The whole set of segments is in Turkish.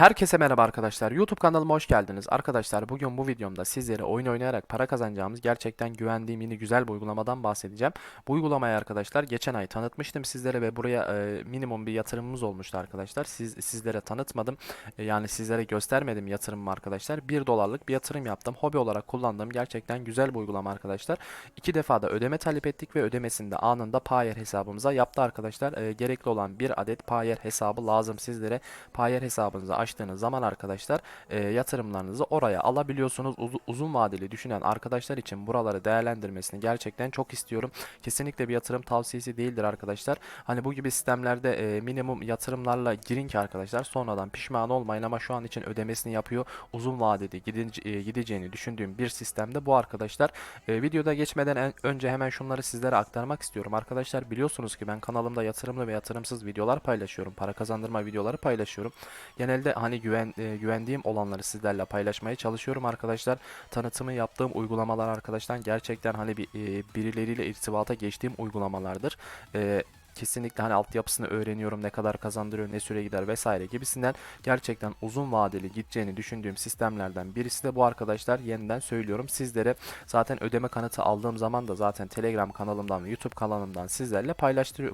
Herkese merhaba arkadaşlar. YouTube kanalıma hoş geldiniz. Arkadaşlar bugün bu videomda sizlere oyun oynayarak para kazanacağımız gerçekten güvendiğim yeni güzel bir uygulamadan bahsedeceğim. Bu uygulamayı arkadaşlar geçen ay tanıtmıştım sizlere ve buraya e, minimum bir yatırımımız olmuştu arkadaşlar. Siz sizlere tanıtmadım. E, yani sizlere göstermedim yatırımımı arkadaşlar. 1 dolarlık bir yatırım yaptım. Hobi olarak kullandığım gerçekten güzel bir uygulama arkadaşlar. İki defa da ödeme talep ettik ve ödemesini de anında Payer hesabımıza yaptı arkadaşlar. E, gerekli olan bir adet Payer hesabı lazım sizlere. Payer hesabınızı açtığınız zaman arkadaşlar e, yatırımlarınızı oraya alabiliyorsunuz. Uz- uzun vadeli düşünen arkadaşlar için buraları değerlendirmesini gerçekten çok istiyorum. Kesinlikle bir yatırım tavsiyesi değildir arkadaşlar. Hani bu gibi sistemlerde e, minimum yatırımlarla girin ki arkadaşlar sonradan pişman olmayın ama şu an için ödemesini yapıyor. Uzun vadede gidince- e, gideceğini düşündüğüm bir sistemde bu arkadaşlar. E, videoda geçmeden en- önce hemen şunları sizlere aktarmak istiyorum. Arkadaşlar biliyorsunuz ki ben kanalımda yatırımlı ve yatırımsız videolar paylaşıyorum. Para kazandırma videoları paylaşıyorum. Genelde hani güven e, güvendiğim olanları sizlerle paylaşmaya çalışıyorum arkadaşlar. Tanıtımı yaptığım uygulamalar arkadaşlar gerçekten hani bir e, birileriyle irtibata geçtiğim uygulamalardır. E, kesinlikle hani altyapısını öğreniyorum ne kadar kazandırıyor ne süre gider vesaire gibisinden gerçekten uzun vadeli gideceğini düşündüğüm sistemlerden birisi de bu arkadaşlar yeniden söylüyorum sizlere zaten ödeme kanıtı aldığım zaman da zaten telegram kanalımdan ve youtube kanalımdan sizlerle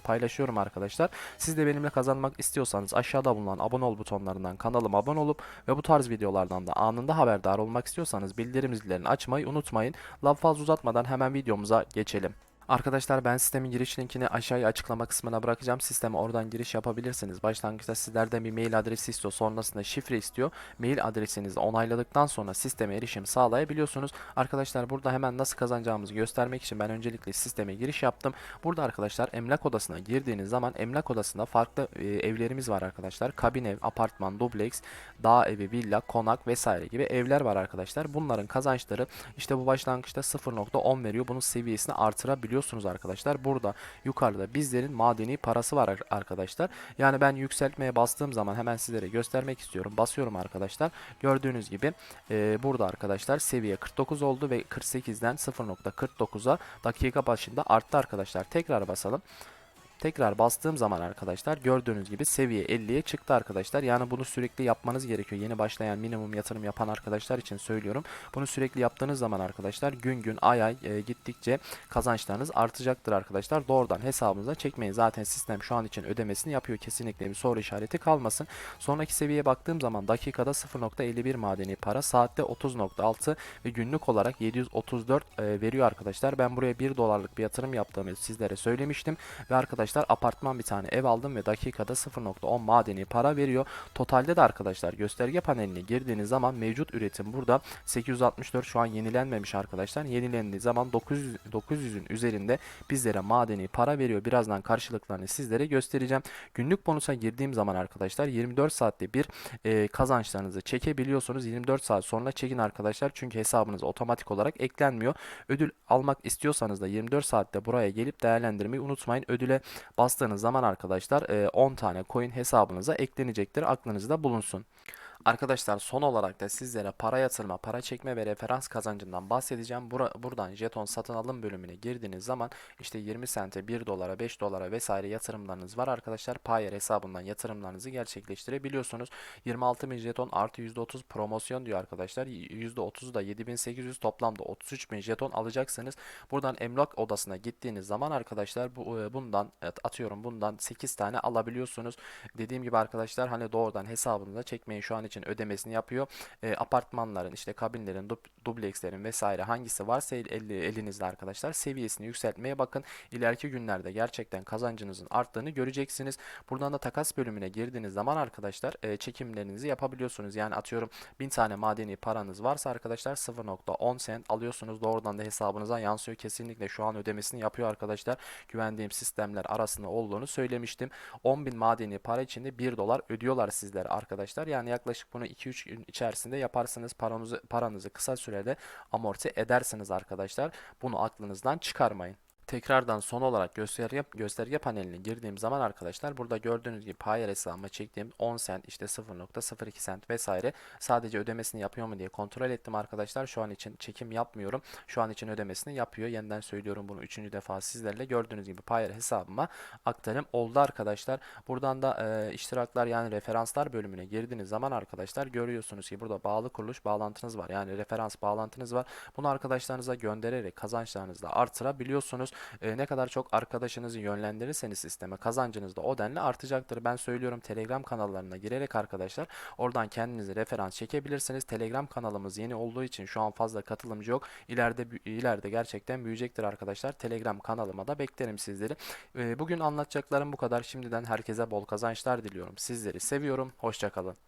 paylaşıyorum arkadaşlar siz de benimle kazanmak istiyorsanız aşağıda bulunan abone ol butonlarından kanalıma abone olup ve bu tarz videolardan da anında haberdar olmak istiyorsanız bildirim zillerini açmayı unutmayın. Laf fazla uzatmadan hemen videomuza geçelim. Arkadaşlar ben sistemin giriş linkini aşağıya açıklama kısmına bırakacağım. Sisteme oradan giriş yapabilirsiniz. Başlangıçta sizlerden bir mail adresi istiyor. Sonrasında şifre istiyor. Mail adresinizi onayladıktan sonra sisteme erişim sağlayabiliyorsunuz. Arkadaşlar burada hemen nasıl kazanacağımızı göstermek için ben öncelikle sisteme giriş yaptım. Burada arkadaşlar emlak odasına girdiğiniz zaman emlak odasında farklı e, evlerimiz var arkadaşlar. Kabin ev, apartman, dubleks, dağ evi, villa, konak vesaire gibi evler var arkadaşlar. Bunların kazançları işte bu başlangıçta 0.10 veriyor. Bunun seviyesini artırabiliyorsunuz arkadaşlar. Burada yukarıda bizlerin madeni parası var ar- arkadaşlar. Yani ben yükseltmeye bastığım zaman hemen sizlere göstermek istiyorum. Basıyorum arkadaşlar. Gördüğünüz gibi e, burada arkadaşlar seviye 49 oldu ve 48'den 0.49'a dakika başında arttı arkadaşlar. Tekrar basalım. Tekrar bastığım zaman arkadaşlar gördüğünüz gibi seviye 50'ye çıktı arkadaşlar. Yani bunu sürekli yapmanız gerekiyor. Yeni başlayan minimum yatırım yapan arkadaşlar için söylüyorum. Bunu sürekli yaptığınız zaman arkadaşlar gün gün ay ay e, gittikçe kazançlarınız artacaktır arkadaşlar. Doğrudan hesabınıza çekmeyin. Zaten sistem şu an için ödemesini yapıyor. Kesinlikle bir soru işareti kalmasın. Sonraki seviyeye baktığım zaman dakikada 0.51 madeni para, saatte 30.6 ve günlük olarak 734 e, veriyor arkadaşlar. Ben buraya 1 dolarlık bir yatırım yaptığımı sizlere söylemiştim ve arkadaşlar apartman bir tane ev aldım ve dakikada 0.10 madeni para veriyor. Totalde de arkadaşlar gösterge paneline girdiğiniz zaman mevcut üretim burada 864 şu an yenilenmemiş arkadaşlar. Yenilendiği zaman 900 900'ün üzerinde bizlere madeni para veriyor. Birazdan karşılıklarını sizlere göstereceğim. Günlük bonusa girdiğim zaman arkadaşlar 24 saatte bir e, kazançlarınızı çekebiliyorsunuz. 24 saat sonra çekin arkadaşlar. Çünkü hesabınıza otomatik olarak eklenmiyor. Ödül almak istiyorsanız da 24 saatte buraya gelip değerlendirmeyi unutmayın. Ödüle bastığınız zaman arkadaşlar e, 10 tane coin hesabınıza eklenecektir. Aklınızda bulunsun. Arkadaşlar son olarak da sizlere para yatırma, para çekme ve referans kazancından bahsedeceğim. Bura- buradan jeton satın alım bölümüne girdiğiniz zaman işte 20 sente, 1 dolara, 5 dolara vesaire yatırımlarınız var arkadaşlar. Payer hesabından yatırımlarınızı gerçekleştirebiliyorsunuz. 26 bin jeton artı %30 promosyon diyor arkadaşlar. %30'u da 7800 toplamda 33 bin jeton alacaksınız. Buradan emlak odasına gittiğiniz zaman arkadaşlar bu e, bundan evet, atıyorum bundan 8 tane alabiliyorsunuz. Dediğim gibi arkadaşlar hani doğrudan hesabınıza çekmeyin şu an için ödemesini yapıyor. E, apartmanların işte kabinlerin, dub- dublekslerin vesaire hangisi varsa el- elinizde arkadaşlar seviyesini yükseltmeye bakın. İleriki günlerde gerçekten kazancınızın arttığını göreceksiniz. Buradan da takas bölümüne girdiğiniz zaman arkadaşlar e, çekimlerinizi yapabiliyorsunuz. Yani atıyorum 1000 tane madeni paranız varsa arkadaşlar 0.10 sent alıyorsunuz. Doğrudan da hesabınıza yansıyor. Kesinlikle şu an ödemesini yapıyor arkadaşlar. Güvendiğim sistemler arasında olduğunu söylemiştim. 10.000 madeni para içinde 1 dolar ödüyorlar sizlere arkadaşlar. Yani yaklaşık bunu 2-3 gün içerisinde yaparsınız. Paranızı, paranızı kısa sürede amorti edersiniz arkadaşlar. Bunu aklınızdan çıkarmayın. Tekrardan son olarak gösterge, gösterge paneline girdiğim zaman arkadaşlar burada gördüğünüz gibi Payer hesabıma çektiğim 10 cent işte 0.02 cent vesaire sadece ödemesini yapıyor mu diye kontrol ettim arkadaşlar. Şu an için çekim yapmıyorum. Şu an için ödemesini yapıyor. Yeniden söylüyorum bunu üçüncü defa sizlerle. Gördüğünüz gibi Payer hesabıma aktarım oldu arkadaşlar. Buradan da e, iştiraklar yani referanslar bölümüne girdiğiniz zaman arkadaşlar görüyorsunuz ki burada bağlı kuruluş bağlantınız var. Yani referans bağlantınız var. Bunu arkadaşlarınıza göndererek kazançlarınızı da artırabiliyorsunuz. E, ne kadar çok arkadaşınızı yönlendirirseniz sisteme kazancınız da o denli artacaktır. Ben söylüyorum Telegram kanallarına girerek arkadaşlar oradan kendinize referans çekebilirsiniz. Telegram kanalımız yeni olduğu için şu an fazla katılımcı yok. İleride ileride gerçekten büyüyecektir arkadaşlar. Telegram kanalıma da beklerim sizleri. E, bugün anlatacaklarım bu kadar. Şimdiden herkese bol kazançlar diliyorum. Sizleri seviyorum. Hoşçakalın.